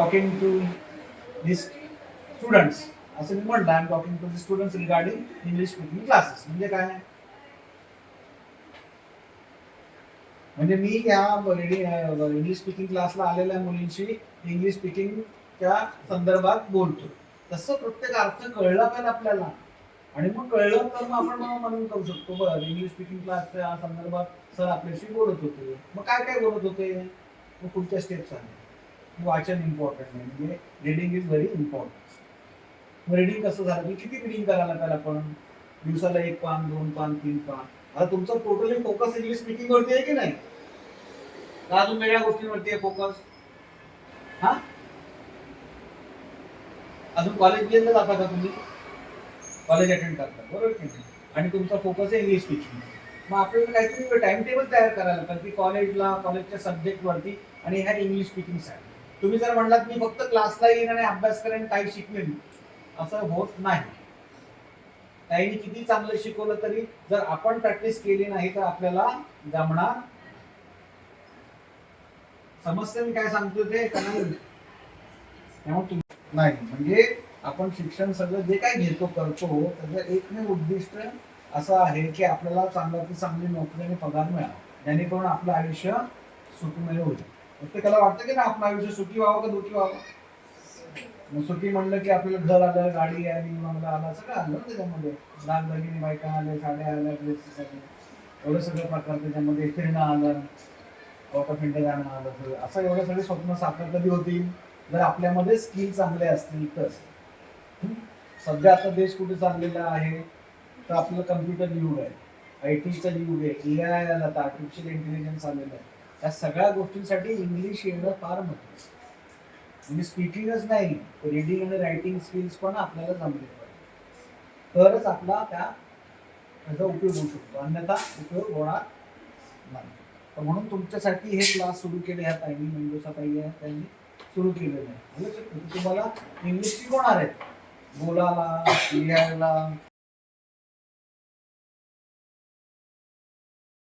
talking to these students असं मी म्हटलं I am talking to the students regarding English speaking classes म्हणजे काय म्हणजे मी या इंग्लिश स्पीकिंग क्लासला आलेल्या मुलींशी इंग्लिश स्पीकिंगच्या संदर्भात बोलतो. तसं प्रत्येक अर्थ कळला पाहिजे आपल्याला. आणि मग कळलं तर मग आपण म्हणून करू शकतो. बरं इंग्लिश स्पीकिंग क्लासच्या संदर्भात सर आपल्याशी बोलत होते. मग काय काय बोलत होते? मग पुढच्या स्टेप्स आल्या वाचन इम्पॉर्टंट आहे. म्हणजे रिडिंग इज व्हेरी इम्पॉर्टंट मग रिडिंग कसं झालं? की किती रिडिंग करायला लागेल आपण दिवसाला एक पान दोन पान तीन पान? आता तुमचा टोटली फोकस इंग्लिश स्पीकिंग वरती आहे की नाही? का अजून वेगळ्या गोष्टींवरती आहे फोकस हा? अजून कॉलेज गेलं जाता का तुम्ही? कॉलेज अटेंड करता. बरोबर की नाही? आणि तुमचा फोकस आहे इंग्लिश स्पीकिंग मग आपल्याला काहीतरी टाइम टेबल तयार करायला लागतं की कॉलेजला कॉलेजच्या सब्जेक्ट वरती आणि ह्या इंग्लिश स्पीकिंगसाठी. तुम्ही जर म्हणलात मी फक्त क्लासला येईन आणि अभ्यास करेन काही शिकवेन असं होत नाही. ताईने किती चांगलं शिकवलं तरी जर आपण प्रॅक्टिस केली नाही तर आपल्याला जमणार समजते मी काय सांगतो ते नाही त्यामुळे नाही म्हणजे आपण शिक्षण सगळं जे काय घेतो करतो त्याचं एकमेव उद्दिष्ट असं आहे की आपल्याला चांगल्यात चांगली नोकरी आणि पगार मिळावा. जेणेकरून आपलं आयुष्य सुखमय होईल. प्रत्येकाला वाटतं की ना आपलं आयुष्य सुखी व्हावं का दुखी व्हावं? मग सुखी म्हणलं की आपल्याला घर आलं गाडी आली मला आला सगळं आलं ना त्याच्यामध्ये. दागदागिने बायका आल्या साड्या आल्या ड्रेसेस आले एवढं सगळं प्रकार त्याच्यामध्ये फिरणं आलं पिंड जाणं आलं सगळं. असं एवढे सगळे स्वप्न साकार कधी होतील? जर आपल्यामध्ये स्किल चांगले असतील तर. सध्या आता देश कुठे चाललेला आहे तर आपलं कम्प्युटर युग आहे. आय टीचं युग आहे ए आय आलं आता आर्टिफिशियल इंटेलिजन्स आलेलं आहे. या सगळ्या गोष्टींसाठी इंग्लिश येणं फार महत्वाचं म्हणजे स्पीकिंगच नाही रिडिंग आणि रायटिंग स्किल्स पण आपल्याला जमले पाहिजे. तरच आपला त्या त्याचा उपयोग होऊ शकतो. अन्यथा उपयोग होणार नाही. तर म्हणून तुमच्यासाठी हे क्लास सुरू केले ह्या ताईंनी मेंदूचा ताई आहे त्यांनी सुरू केलेलं आहे. म्हणजे तुम्हाला इंग्लिश शिकवणार आहेत. बोलायला लिहायला